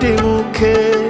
প্রেমের নামটি মুখে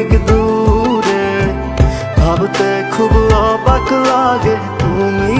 অনেক দূরে। ভাবতে খুব অবাক লাগে তুমি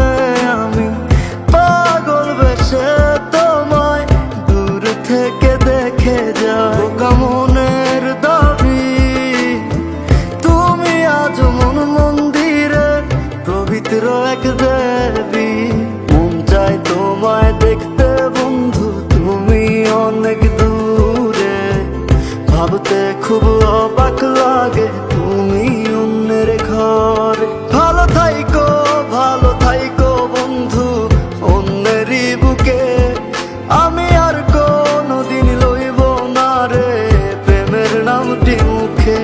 পবিত্র এক দেবী। মন চাই তোমায় দেখতে, বন্ধু, তুমি অনেক দূরে। ভাবতে খুব অবাক লাগে, তুমি অন্যের ঘর। ভালো থাইকো ভালো থাইকো, বন্ধু, অন্যেরই বুকে। আমি আর কোনদিন লইব না রে, প্রেমের নামটি মুখে।